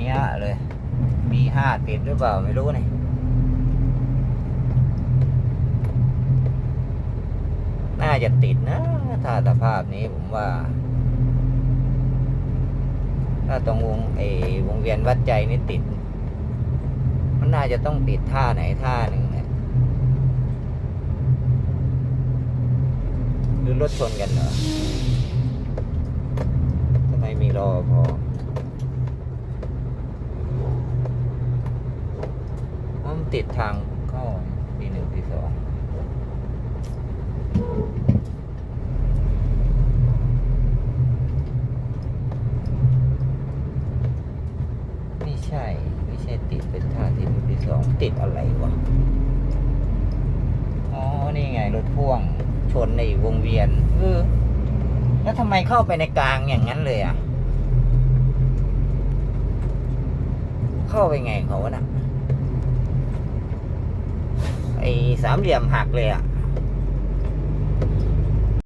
เนี้ยเลย มีห้าติดหรือเปล่าไม่รู้นี่น่าจะติดนะ ถ้าสภาพนี้ผมว่า ถ้าตรงวงเออวงเวียนวัดใจนี่ติด มันน่าจะต้องติดท่าไหนท่าหนึ่งเนี่ยหรือรถชนกันเหรอทำไมมีรอพอว่ามัน ติดทางเข้าทีหนึ่งทีสองไม่ใช่ ไม่ใช่ติดเป็นท่าที่หนึ่งที่สองติดอะไรวะ อ๋อ นี่ไงรถพ่วงชนในวงเวียน เออ แล้วทำไมเข้าไปในกลางอย่างนั้นเลยอะ เข้าไปไงเขาะน่ะไอ้ สามเหลี่ยมหักเลยอะ